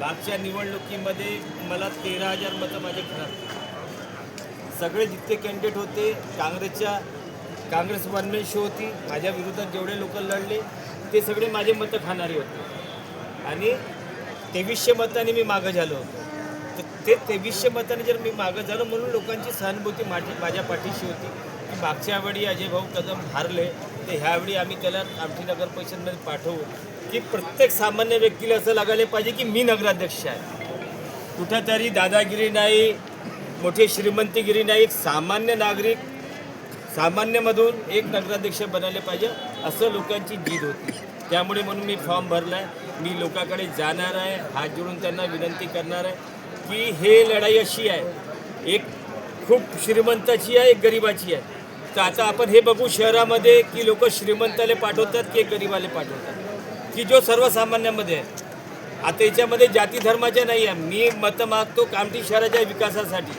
मागच्या निवडणुकीमध्ये मला तेरा हजार मतं माझे खराब सगळे जितके कॅन्डिडेट होते काँग्रेसच्या काँग्रेस वनमेनशी होती माझ्या विरोधात जेवढे लोक लढले ते सगळे माझे मतं खाणारे होते. आणि तेवीसशे मतांनी मी मागं झालो होतो. तर ते तेवीसशे मतांनी जर मी मागं झालो म्हणून लोकांची सहानुभूती माझी माझ्या पाठीशी होती की मागच्या वेळी अजय भाऊ कदम हारले तर ह्यावेळी आम्ही त्याला आमठी नगर परिषदमध्ये पाठवू. की प्रत्येक सामान्य व्यक्तीला असं लागायला पाहिजे की मी नगराध्यक्ष आहे. कुठंतरी दादागिरी नाही मोठी श्रीमंतीगिरी नाही एक सामान्य नागरिक सामान्यमधून एक नगराध्यक्ष बनायला पाहिजे असं लोकांची जीद होती. त्यामुळे म्हणून मी फॉर्म भरला आहे मी लोकांकडे जाणार आहे हात जोडून त्यांना विनंती करणार आहे की हे लढाई अशी आहे एक खूप श्रीमंताची आहे एक गरिबाची आहे. तर आता आपण हे बघू शहरामध्ये की लोक श्रीमंताले पाठवतात की गरिबाले पाठवतात. की जो सर्वसामान्यामध्ये आहे. आता याच्यामध्ये जाती धर्माच्या नाही आहे मी मतं मागतो कामठी शहराच्या विकासासाठी.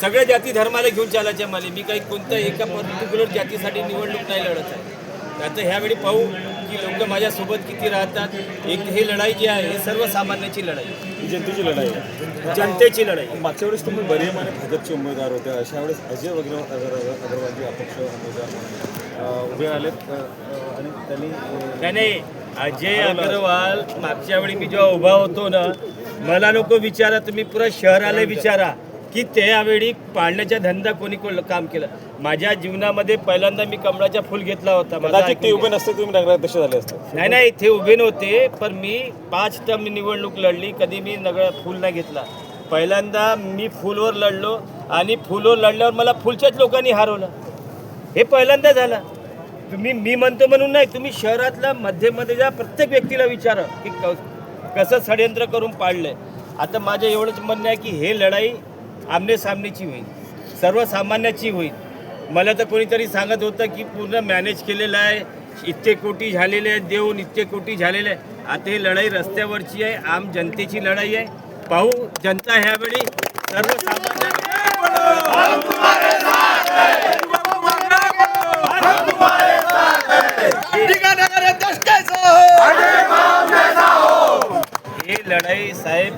सगळ्या जाती धर्माला घेऊन चालायच्या मला. मी काही कोणत्या एका पर्टिक्युलर जातीसाठी निवडणूक नाही लढत आहे. आता ह्यावेळी पाहू. की लोक माझ्यासोबत किती राहतात? एक ही लढाई जी आहे ही सर्वसामान्याची लढाई. ही जनतेची लढाई. आहे जनतेची लढाई. मागच्या वेळेस तुम्ही बरीम आणि भाजपचे उमेदवार होते. अशा वेळेस अजय वगैरे अगर अग्रवालजी अपक्ष उमेदवार म्हणून अ, उभे आलेत. अ, अ, आणि त्यांनी अ, नाही नाही. अजय अग्रवाल मागच्या वेळी मी जेव्हा उभा होतो ना मला नको विचारा तुम्ही पुरा शहराला विचारा. की त्यावेळी पाळण्याचा धंदा कोणी कोण काम केलं. माझ्या जीवनामध्ये पहिल्यांदा मी कमळाचा फुल घेतला होता. माझा कदाचित ते उभे नसते तुम्ही नगराध्यक्ष झाले असते. नाही नाही ते उभे नव्हते पण मी पाच टर्म निवडणूक लढली कधी मी नगळ फुल नाही घेतला. पहिल्यांदा मी फुलवर लढलो आणि फुलवर लढल्यावर मला फुलच्याच लोकांनी हरवलं. हे पहिल्यांदा झालं. तुम्ही मी म्हणतो म्हणून नाही तुम्ही शहरातल्या मध्यमध्ये जा प्रत्येक व्यक्तीला विचारा की क कसं षडयंत्र करून पाडलंय आता माझं एवढंच म्हणणं आहे की हे लढाई आमनेसामनेची होईल. सर्वसामान्याची होईल. मला तर कोणीतरी सांगत होतं की पूर्ण मॅनेज केलेलं आहे. इतके कोटी झालेले आहेत देऊन इतके कोटी झालेले आहे आता ही लढाई रस्त्यावरची आहे. आम जनतेची लढाई आहे. पाहू जनता ह्यावेळी सर्वसामान्य हे लढाई साहेब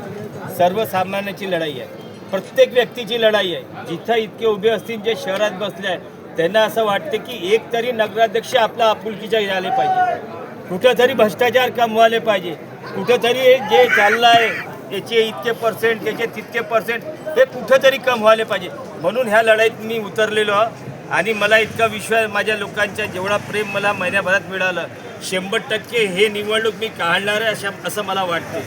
सर्वसामान्याची लढाई आहे. प्रत्येक व्यक्तीची लढाई आहे. जिथं इतके उभे असतील जे शहरात बसले आहे त्यांना असं वाटतं की एक तरी नगराध्यक्ष आपला आपुलकीच्या झाले पाहिजे. कुठंतरी भ्रष्टाचार कमवाले पाहिजे. कुठंतरी जे चाललं आहे याचे इतके पर्सेंट त्याचे तितके पर्सेंट हे कुठंतरी कम व्हायला पाहिजे. म्हणून ह्या लढाईत मी उतरलेलो आहे. आणि मला इतका विश्वास माझ्या लोकांच्या जेवढा प्रेम मला महिन्याभरात मिळालं शंभर टक्के हे निवडणूक मी काढणार आहे अशा असं मला वाटते